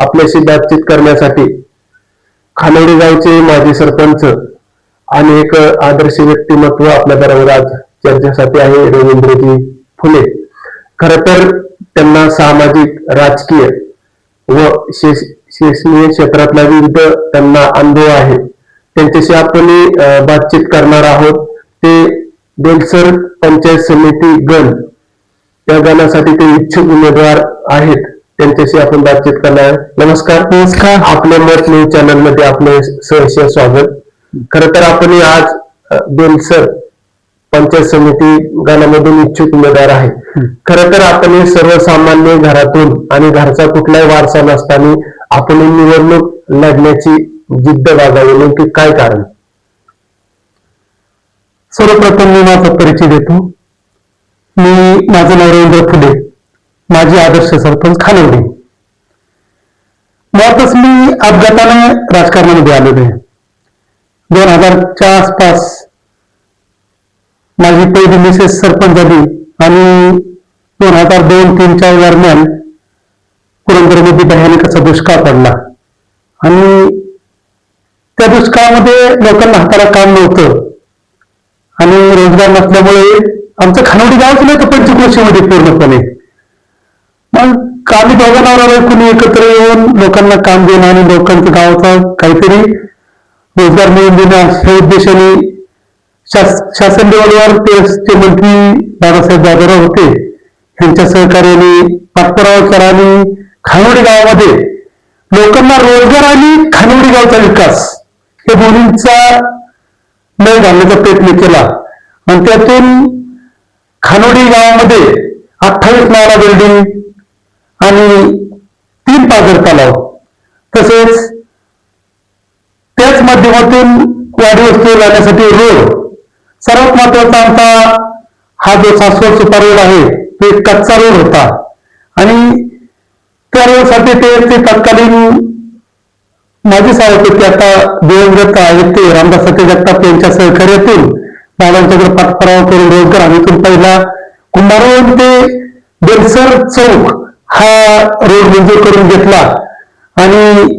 आपल्याशी बातचीत करण्यासाठी. खानोडी गावचे माजी सरपंच आणि एक आदर्श व्यक्तिमत्व आपल्या बरोबर आज चर्चेसाठी आहे रवींद्रजी फुले. खर तर त्यांना सामाजिक राजकीय व शैक्ष- शैक्षणिक क्षेत्रातला विविध त्यांना अनुभव आहे. त्यांच्याशी आपण बातचीत करणार आहोत. ते बेलसर पंचायत समिती गण. त्या गणासाठी ते इच्छुक उमेदवार आहेत. त्यांच्याशी आपण बातचीत करणार. आहे. नमस्कार. नमस्कार. आपल्या मत न्यूज चॅनलमध्ये आपले सहर्ष स्वागत. खर तर आपण आज बेलसर पंचायत समिती गणामधून इच्छुक उमेदवार आहे खर तर आपण हे सर्वसामान्य घरातून आणि घरचा कुठलाही वारसा नसताना आपण निवडणूक लढण्याची जिद्द बाळगावी. नेमकी काय कारण? सर्वप्रथम मी माझा परिचय देतो. मी माझं नाव रवींद्र फुले. माझी आदर्श सरपंच खानवडी मुळातच मी अपघाताने राजकारणामध्ये आलेलो आहे. दोन हजारच्या आसपास माझी पहिली मिसेस सरपंच झाली आणि दोन हजार दोन तीनच्या दरम्यान पुरंदरमध्ये भयानक असा दुष्काळ पडला. आणि त्या दुष्काळामध्ये लोकांना हाताला काम नव्हतं. आणि रोजगार नसल्यामुळे आमचं खानवडी गावच नाही तर पंचक्रोशीमध्ये पूर्णपणे. मग आम्ही दोघांना कुणी एकत्र येऊन लोकांना काम देणं आणि लोकांचं गावाचा काहीतरी रोजगार मिळवून देणं अशा उद्देशाने शास- शासन लेवलवर ते मंत्री दादासाहेब बाबुराव होते यांच्या सहकार्याने पाठपुरावा आणि खानवडी गावामध्ये लोकांना रोजगार आणि खानवडी गावचा विकास हे दोन्हींचा लय घालण्याचा प्रयत्न केला. आणि त्यातून खानोडी गावामध्ये अठ्ठावीस नाला बिल्डिंग आणि तीन पाझर तलाव. तसेच त्याच माध्यमातून वाढी वस्तू जाण्यासाठी रोड. सर्वात महत्त्वाचा आमचा हा जो सासवड सुपार रोड आहे तो एक कच्चा रोड होता. आणि त्या रोडसाठी ते ते तत्कालीन माझी सावध ते आता दिवंगत आहेत ते रामदास सत्य जगताप यांच्या सहकार्यातून दादांच्याकडे पाठपुरावा करून रोजगार हमीतून पहिला कुंभारवरून ते बेलसर चौक हा रोड मंजूर करून घेतला आणि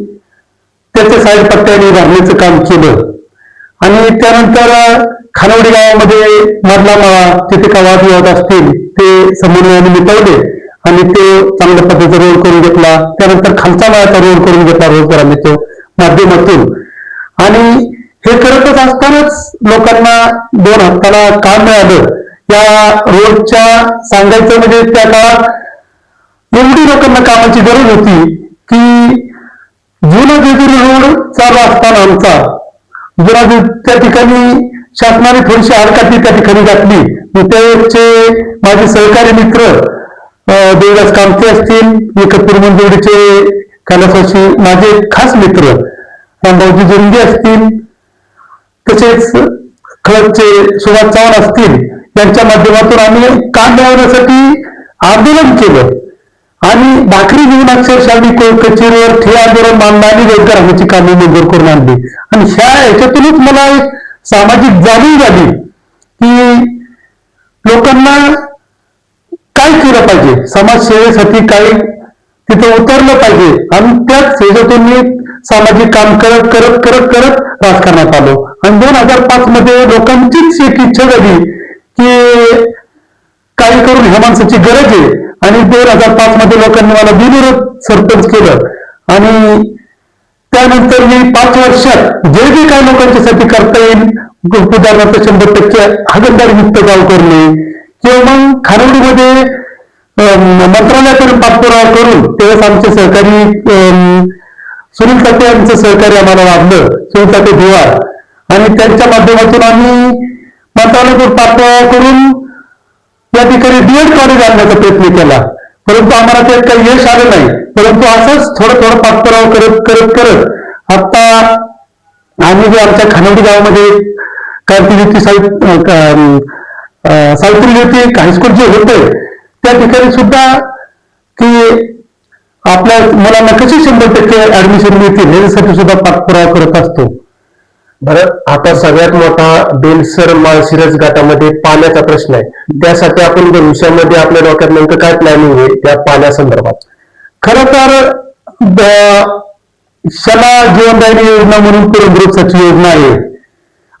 त्याच्या साईड पट्ट्याने भरण्याचं काम केलं. आणि त्यानंतर खानवडी गावामध्ये मधला माळा तिथे का वादविवाद असतील ते समन्वयाने मिटवले आणि ते चांगल्या पद्धतीचा रोड करून घेतला. त्यानंतर खालचा माळाचा रोड करून घेतला रोजगाराच्या माध्यमातून. आणि हे करतच असतानाच लोकांना दोन हप्त्याला काम मिळालं? या रोडच्या सांगायचं म्हणजे त्या काळात एवढी लोकांना कामाची गरज होती की जुना जेजुरी रोड चालू असताना आमचा जुना त्या ठिकाणी शासनाने थोडीशी आडकाठी त्या ठिकाणी घातली. त्याचे माझे सहकारी मित्र देवदास कामते असतील एकत्र मंजुरीचे कैलासवासी माझे खास मित्र रामभाऊजी जुंगे असतील तसेच खळदचे सुभाष चव्हाण असतील यांच्या माध्यमातून आम्ही काम मिळवण्यासाठी आंदोलन केलं. आणि भाकरी घेऊन अक्षरशः मी को- कचेरीवर ठे आंदोलन मांडलं आणि रोजगार हमीची कामे मंजूर करून आणली आणि ह्या याच्यातूनच मला एक सामाजिक जाणीव झाली की लोकांना काय केलं पाहिजे? समाजसेवेसाठी काय तिथं उतरलं पाहिजे. आणि त्याच ह्याच्यातून मी सामाजिक काम करत करत करत करत राजकारणात आलो. आणि दोन हजार पाच मध्ये लोकांचीच एक इच्छा झाली की काही करून ह्या माणसाची गरज आहे. आणि दोन हजार पाच मध्ये लोकांनी मला बिनविरोध सरपंच केलं. आणि त्यानंतर मी पाच वर्षात जे जे काही लोकांच्यासाठी करता येईल उदाहरणार्थ शंभर टक्के हागणदारी मुक्त गाव करणे किंवा मग खानवडीमध्ये मंत्रालयाकडून पाठपुरावा करून तेव्हाच आमचे सहकारी सुनील ताते यांचं सहकार्य आम्हाला लाभलं सुनील ताते दिवार आणि त्यांच्या माध्यमातून आम्ही मंत्रालयाकडून पाठपुरावा करून या ठिकाणी डीएड कॉलेज आणण्याचा प्रयत्न केला. परंतु आम्हाला त्यात काही यश आलं नाही. परंतु असंच थोडं थोडं पाठपुरावा करत करत करत आता आम्ही जे आमच्या खानवडी गावामध्ये क्रांतिज्योती साहित्य सावित्री ज्योती हायस्कूल जे होते त्या ठिकाणी सुद्धा की आपल्या मुलांना कशी शंभर टक्के ऍडमिशन मिळतील याच्यासाठी सुद्धा पाठपुरावा करत असतो. बरं आता सगळ्यात मोठा बेलसर माळशिरस घाटामध्ये पाण्याचा प्रश्न आहे. त्यासाठी आपण भविष्यामध्ये आपल्या डोक्यात नेमकं काय प्लॅनिंग आहे त्या पाण्यासंदर्भात. खर तर शला जीवनदायी योजना म्हणून पूर्ण योजना आहे.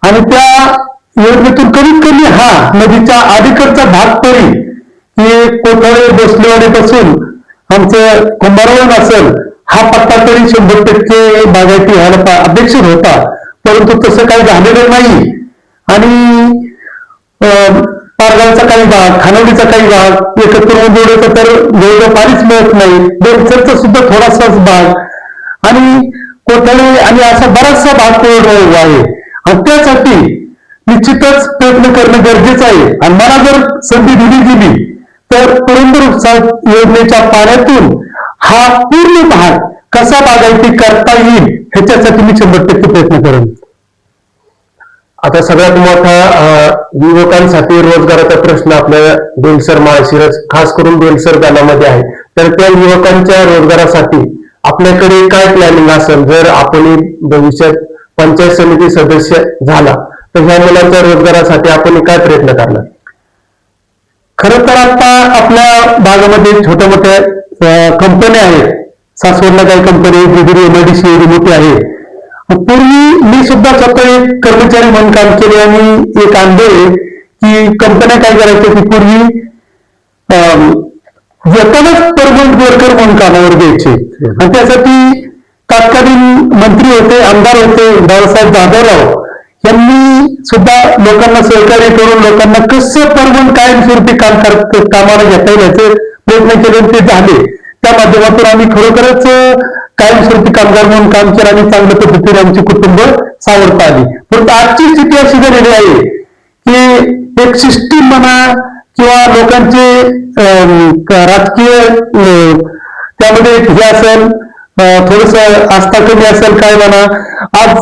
आणि त्या योजनेतून कमीत कमी हा नदीच्या अलीकडचा भाग तरी की कोथळे बसलेवाडीपासून आमचं कुंभारवण असेल हा पत्ता तरी शंभर टक्के बागायती व्हायला अपेक्षित होता. परंतु तसं काही झालेलं नाही. आणि अं, पारगावचा काही भाग खानवडीचा काही भाग एकत्र जोडायचा तर जवळजवळ पाणीच मिळत नाही. बेलचरचा सुद्धा थोडासाच भाग. आणि कोथळे आणि असा बराचसा भाग कोरडा आहे. आणि त्यासाठी निश्चितच प्रयत्न करणं गरजेचं आहे. आणि मला जर संधी दिली गेली तर पुरंदर उपसा योजनेच्या पाण्यातून हा पूर्ण भाग कसा बागायती करता येईल ह्याच्यासाठी मी शंभर टक्के प्रयत्न करेन. आता सगळ्यात मोठा युवकांसाठी रोजगाराचा प्रश्न आपल्या बेलसर माळशिरस खास करून बेलसर गाण्यामध्ये आहे. तर त्या युवकांच्या रोजगारासाठी आपल्याकडे काय प्लॅनिंग असेल? जर आपण भविष्यात पंचायत समिती सदस्य झाला तर ह्या मुलांच्या रोजगारासाठी आपण काय प्रयत्न करणार? खर तर आता आपल्या भागामध्ये छोट्या मोठ्या कंपन्या आहेत. सासवडला काही कंपनी आहे एमआयडीसी एवढी मोठी आहे. पूर्वी मी सुद्धा स्वतः एक कर्मचारी म्हणून काम केले आणि एक आणले की कंपन्या काय करायच्या की पूर्वी अं, परमनंट वर्कर म्हणून कामावर द्यायचे. आणि त्यासाठी तत्कालीन मंत्री होते आमदार होते बाळासाहेब जाधवराव यांनी सुद्धा लोकांना सहकार्य करून लोकांना कसं परमनंट कायमस्वरूपी काम करत कामाला घेता येईल याचे प्रयत्न केले ते झाले. त्या माध्यमातून आम्ही खरोखरच कायमस्वरूपी कामगार म्हणून काम केलं आणि चांगल्या पद्धतीने आमची कुटुंब सावरता आली. परंतु आजची स्थिती अशी झालेली आहे की एक सिस्टीम म्हणा किंवा लोकांचे अं, राजकीय त्यामध्ये हे असेल थोडस आस्था कमी असेल काय म्हणा. आज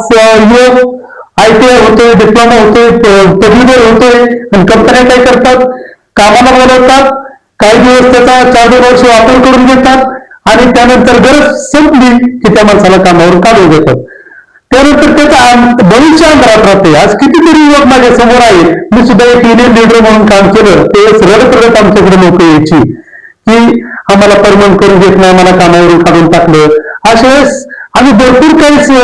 युवक आय टी आय होतोय डिप्लोमा होतोय पदवीधर होतोय आणि कंपन्या काय करतात? कामाला बोलवतात काही दिवस त्याचा चार दोन वर्ष वापर करून घेतात आणि त्यानंतर गरज संपली की त्या माणसाला कामावरून काढून घेतात. त्यानंतर त्याचा भविष्य अंतरात राहते आज कितीतरी युवक माझ्यासमोर आहेत. मी सुद्धा एक युनियन लिडर म्हणून काम केलं. ते रडत रडत आमच्याकडे लोक यायची. की आम्हाला परमन करून घेत नाही आम्हाला कामावरून काढून टाकलं. अशा वेळेस आम्ही भरपूर काही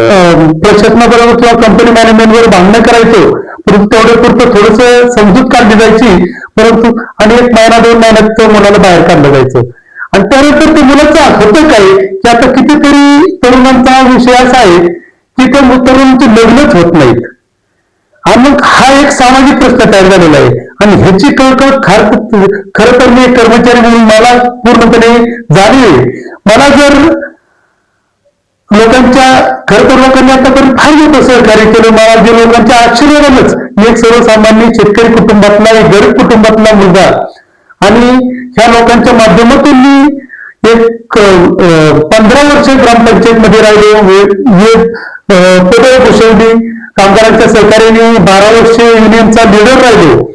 अं, प्रशासनाबरोबर किंवा कंपनी मॅनेजमेंटवर भांडणं करायचो. तेवढे पुरतं थोडस समजूत काढली जायची परंतु आणि एक महिना दोन महिन्यात मुलाला बाहेर काढलं जायचं. आणि त्यानंतर ते मुलाचं होतं काय की आता कितीतरी तरुणांचा विषय असा आहे की त्या तरुणांची लग्नच होत नाहीत. आणि मग हा एक सामाजिक प्रश्न तयार झालेला आहे. आणि ह्याची कळकळ खर खरं तर मी कर्मचारी म्हणून मला पूर्णपणे जाणीव आहे. मला जर लोकांच्या खरं तर लोकांनी आतापर्यंत फार मोठं सहकार्य केलं. मला जे लोकांच्या आशीर्वादानच एक सर्वसामान्य शेतकरी कुटुंबातला एक गरीब कुटुंबातला मुलगा आणि ह्या लोकांच्या माध्यमातून मी एक पंधरा वर्ष ग्रामपंचायत मध्ये राहिलो पदवी भूषवली कामगारांच्या सहकार्याने बारा वर्ष युनियनचा लिडर राहिलो.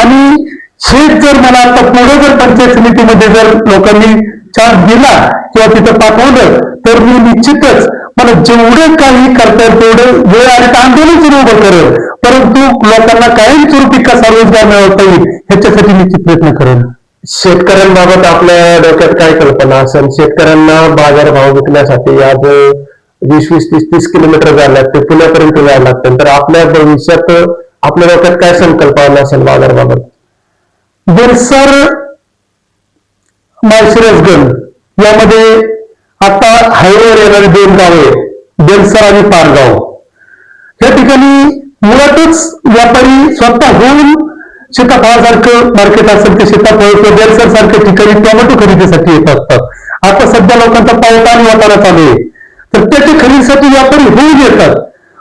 आणि शेत जर मला आता पुढे जर पंचायत समितीमध्ये जर लोकांनी चान्स दिला किंवा तिथं पाठवलं तर मी निश्चितच मला जेवढं काही करता येईल तेवढं वेळ आणि आंदोलन सुरू उभं करेल परंतु लोकांना कायमस्वरूपी कसा रोजगार मिळवता येईल ह्याच्यासाठी निश्चित प्रयत्न करेल शेतकऱ्यांबाबत आपल्या डोक्यात काय कल्पना असेल? शेतकऱ्यांना बाजारभाव विकण्यासाठी आज वीस वीस तीस तीस किलोमीटर जायला लागते पुण्यापर्यंत जायला लागतं. तर आपल्या भविष्यात आपल्या डोक्यात काय संकल्पना असेल बाजारबाबत बेलसर माळशिरसगड यामध्ये आता हायवेवर येणारे दोन गावे बेलसर आणि पारगाव. या ठिकाणी मुळातच व्यापारी स्वतः होऊन सीताफळासारखं मार्केट असेल ते सीताफळ किंवा बेलसर सारख्या ठिकाणी टोमॅटो खरेदीसाठी येत असतात. आता सध्या लोकांचा पावटा आणि वाटाणा चालू आहे. तर त्याच्या खरेदीसाठी व्यापारी होऊन येतात.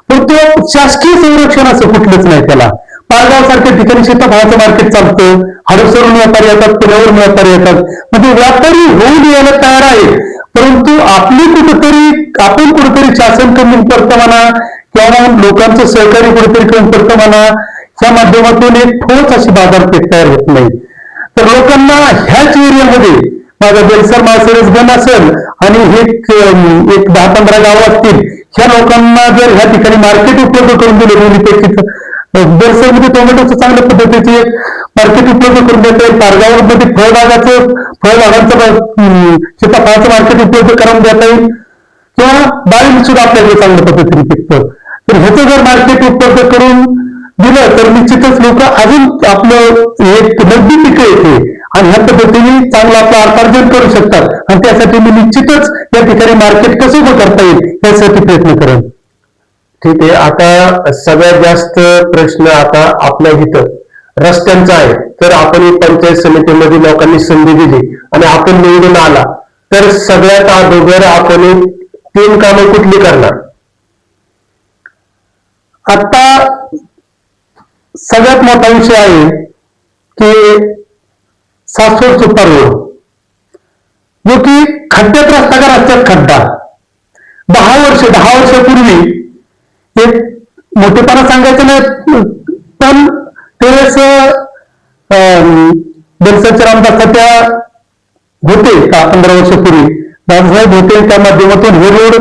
पण तो शासकीय संरक्षण असं कुठलंच नाही त्याला. पारगाव सारख्या ठिकाणी सीताफळाचं मार्केट चालतं. हडसरून व्यापारी येतात पुण्यावरून व्यापारी येतात. म्हणजे व्यापारी होऊन यायला तयार आहे परंतु आपली कुठेतरी आपण कुठेतरी शासन कमी पडतं म्हणा किंवा लोकांचं सहकार्य कुठेतरी कमी पडतं म्हणा या माध्यमातून एक ठोस अशी बाजारपेठ तयार होत नाही. तर लोकांना ह्याच एरियामध्ये माझा बेलसर माळसरस गण असेल आणि हे एक दहा पंधरा गावं असतील ह्या लोकांना जर ह्या ठिकाणी मार्केट उपलब्ध करून दिले दोन्हीपैकी बेलसरमध्ये टोमॅटोचं चांगल्या पद्धतीचे मार्केट उपलब्ध करून देता येईल पारगावमध्ये फळबागाचं फळबागांचं सीताफळाचं मार्केट उपलब्ध करून देता येईल किंवा डाळिंब सुद्धा आपल्याकडे चांगल्या पद्धतीने पिकतं. तर ह्याचं जर मार्केट उपलब्ध करून दिलं तर निश्चितच लोक अजून आपलं एक नगदी पिकं येते. आणि ह्या पद्धतीने चांगलं आपलं अर्थार्जन करू शकतात. आणि त्यासाठी मी निश्चितच या ठिकाणी मार्केट कसं उभं करता येईल यासाठी प्रयत्न करेन. ठीक आहे. आता सगळ्यात जास्त प्रश्न आता आपल्या इथं रस्त्यांचा आहे. तर आपण पंचायत समितीमध्ये लोकांनी संधी दिली आणि आपण निवडून आला. तर सगळ्यात अगोदर आपण तीन कामं कुठली करणार? आता सगळ्यात मोठा विषय आहे की सासवड सुपर रोड. जो की खड्ड्यात रस्ता का रस्त्यात खड्डा. दहा वर्ष दहा वर्षापूर्वी ते मोठेपणा सांगायचं नाही पण त्यावेळेस बेलसाच्या रामदास त्या होते दहा पंधरा वर्षापूर्वी? दादासाहेब होते त्या माध्यमातून हे रोड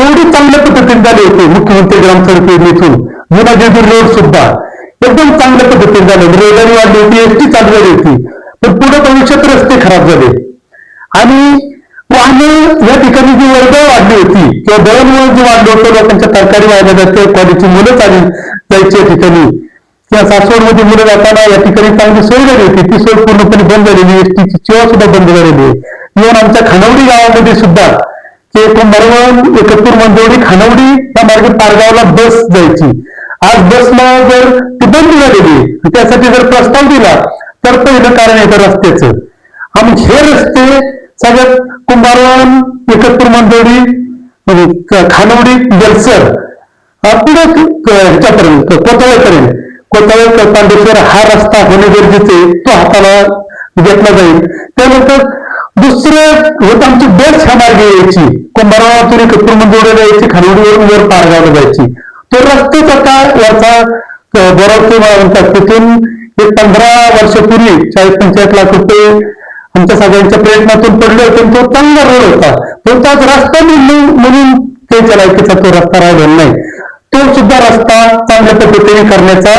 एवढी चांगल्या पद्धतीने झाले होते मुख्यमंत्री ग्रामसडक योजनेतून. जुना जेजूर रोड सुद्धा एकदम चांगल्या पद्धतीने झाले रेल्वे वाढली होती एसटी चालू झाली होती. पण पुढे भविष्यात रस्ते खराब झाले. आणि वाहनं या ठिकाणी जी वर्ग वाढली होती किंवा दळणवळ जे वाढलं होतं लोकांच्या तरकारी वाढल्या जाते कॉलेजची मुलं चालली जायची या ठिकाणी. किंवा सासवडमध्ये मुलं जाताना या ठिकाणी चांगली सोय झाली होती. ती सोय पूर्णपणे बंद झालेली एसटीची सेवा सुद्धा बंद झालेली आहे. इव्हन आमच्या खानावडी गावामध्ये सुद्धा ते मरवण एकत्र मंजवडी खानावडी या मार्गे पारगावला बस जायची. आज बसला जर ती बंद झालेली त्यासाठी जर प्रस्ताव दिला तर पहिलं कारण येतं रस्त्याचं. आणि हे रस्ते सगळ्यात कुंभारवान एकत्र मंजवडी म्हणजे खानवडी जलसर. पुढे ह्याच्यापर्यंत कोतळ्यापर्यंत कोतवाळ पांडेश्वर हा रस्ता होणे गरजेचे आहे. तो हाताला घेतला जाईल. त्यानंतर दुसरं होत आमची बस ह्या मार्गे यायची. कुंभारवातून एकत्र मंजवडीला यायची खानवडीवरून वर पारगावला जायची. तो रस्ताच आता याचा बरोबर म्हणतात तिथून एक पंधरा वर्षापूर्वी चाळीस पंचायत लाख रुपये आमच्या सगळ्यांच्या प्रयत्नातून पडले होते आणि तो चांगला रोड होता. पण तो आज रस्ता म्हणून म्हणून त्याच्या लायकीचा तो रस्ता राहिलेला नाही. तो सुद्धा रस्ता चांगल्या पद्धतीने करण्याचा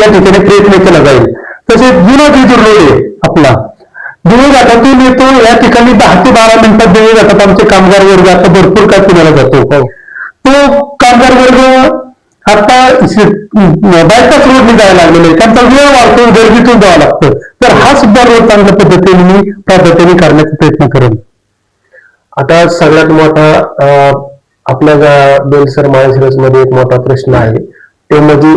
या ठिकाणी प्रयत्न केला जाईल. तसेच जुना जेजूर रोड आहे आपला दिवे घाटातून येतो या ठिकाणी दहा ते बारा मिनिटात दिवे घाटात आमचे कामगार वर्ग आता भरपूर काय पुण्याला जातो. तो कामगार वर्ग आता बायपास रोडने जायला लागलेले आहे. त्यांचा वेळ वाढतो गर्दीतून जावं लागतं. तर हा सुद्धा रोड चांगल्या पद्धतीने मी पद्धतीने करण्याचा प्रयत्न करेन. आता सगळ्यात मोठा आपल्या बेलसर माळशिरसमध्ये एक मोठा प्रश्न आहे. ते म्हणजे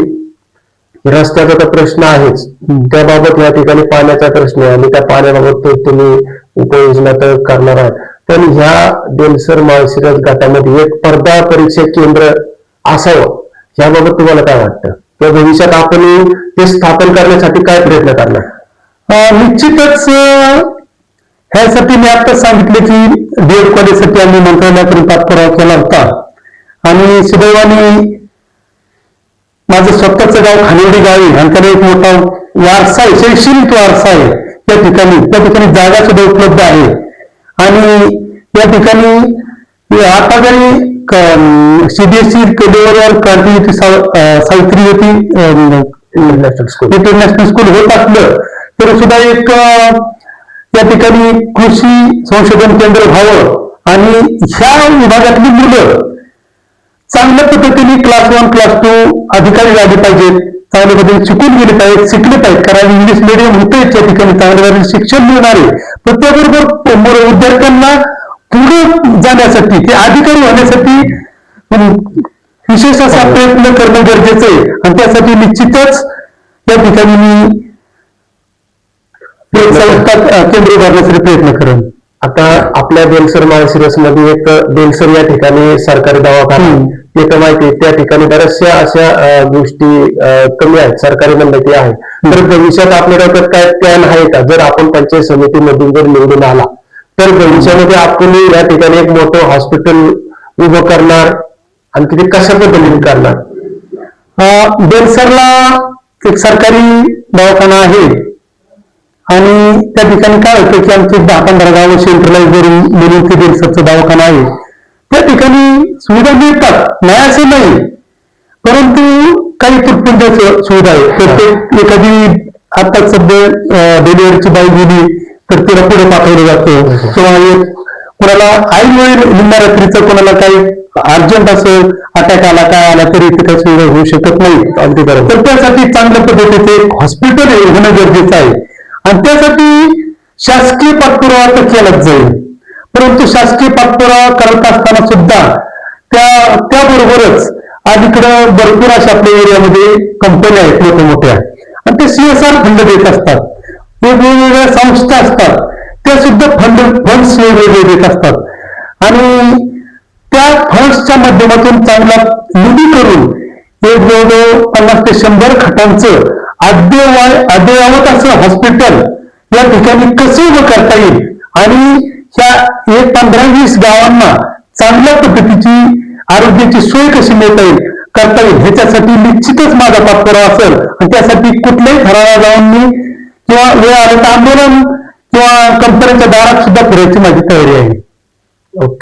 रस्त्याचा तर प्रश्न आहेच. त्याबाबत या ठिकाणी पाण्याचा प्रश्न आहे. आणि त्या पाण्याबाबत तो तुम्ही उपाययोजना तर करणार आहात. पण ह्या बेलसर माळशिरस गटामध्ये एक स्पर्धा परीक्षा केंद्र असावं. याबाबत तुम्हाला काय वाटतं? किंवा भविष्यात आपण ते स्थापन करण्यासाठी काय प्रयत्न करणार? निश्चितच ह्यासाठी मी आता सांगितले की बीएड कॉलेजसाठी आम्ही मंत्रालयाकडून पाठपुरावा केला होता. आणि सुदैवाने माझं स्वतःचं गाव खानिवडी गाव आहे. आणि त्याला एक मोठा वारसा आहे. शैक्षणिक वारसा आहे. त्या ठिकाणी त्या ठिकाणी जागा सुद्धा उपलब्ध आहे. आणि या ठिकाणी आता जरी सीबीएसई लेवलवर क्रांती सावित्री होती इंटरनॅशनल स्कूल इंटरनॅशनल स्कूल होत असलं तरी सुद्धा एक या ठिकाणी कृषी संशोधन केंद्र व्हावं आणि ह्या विभागातली मुलं चांगल्या पद्धतीने क्लास वन क्लास टू अधिकारी झाले पाहिजेत चांगल्या पद्धतीने शिकून गेले पाहिजेत शिकले पाहिजेत कारण इंग्लिश मिडियम होते त्या ठिकाणी चांगल्या प्रकारे शिक्षण मिळणार आहे पण त्याबरोबर विद्यार्थ्यांना पुढे जाण्यासाठी ते अधिकारी होण्यासाठी विशेष असा प्रयत्न करणं गरजेचं आहे. आणि त्यासाठी निश्चितच या ठिकाणी मी केंद्र उभारण्यासाठी प्रयत्न करेन. आता आपल्या बेलसर माळशिरसमध्ये एक बेलसर या ठिकाणी सरकारी दवाखाना. ते तर माहिती त्या ठिकाणी बऱ्याचशा अशा गोष्टी कमी आहेत. सरकारी की आहे तर भविष्यात आपल्या डोक्यात काय प्लॅन आहे का? जर आपण पंचायत समितीमधून जर निवडून आला तर भविष्यामध्ये आपण या ठिकाणी एक मोठं हॉस्पिटल उभं करणार आणि तिथे कशा पद्धतीने करणार अं, बेलसरला एक सरकारी दवाखाना आहे. आणि त्या ठिकाणी काय होतं की आमचे दहा पंधरा गाव सेंट्रलाइज करून म्हणून ते बेलसरचा दवाखाना आहे. त्या ठिकाणी सुविधा मिळतात. नाही असं नाही. परंतु काही तुटपुंजाच सुविधा आहे. प्रत्येक एखादी आता सध्या डिलिव्हरीची बाई गेली तर तिला पुढे पाठवलं जातं. किंवा कोणाला आई वेळ निम्म्या रात्रीचं कोणाला काही अर्जंट असं अटॅक आला काय आला तरी इथे काही सुविधा होऊ शकत नाही. अगदी बरोबर. तर त्यासाठी चांगल्या पद्धतीचे हॉस्पिटल होणं गरजेचं आहे. आणि त्यासाठी शासकीय पाठपुरावा तर केलाच जाईल. परंतु शासकीय पाठपुरावा करत असताना सुद्धा त्या त्याबरोबरच अलीकडं भरपूर अशा आपल्या एरियामध्ये कंपन्या आहेत मोठ्या मोठ्या आणि ते सीएसआर फंड देत असतात. वेगवेगळ्या संस्था असतात. त्या सुद्धा फंड फंड्स वेगवेगळे देत असतात. आणि फंड्सच्या माध्यमातून चांगला निधी करून एक जवळजवळ पन्नास ते शंभर खटांचं अद्ययावत अद्ययावत असं हॉस्पिटल या ठिकाणी कसं उभं करता येईल? आणि ह्या एक पंधरा वीस गावांना चांगल्या पद्धतीची आरोग्याची सोय कशी मिळता येईल करता येईल ह्याच्यासाठी निश्चितच माझा पाठपुरावा असेल. आणि त्यासाठी कुठल्याही ठरावा जाऊन मी किंवा वेळ आलं तर आंदोलन किंवा कंपन्यांच्या दारात सुद्धा फिरायची माझी तयारी आहे. ओके.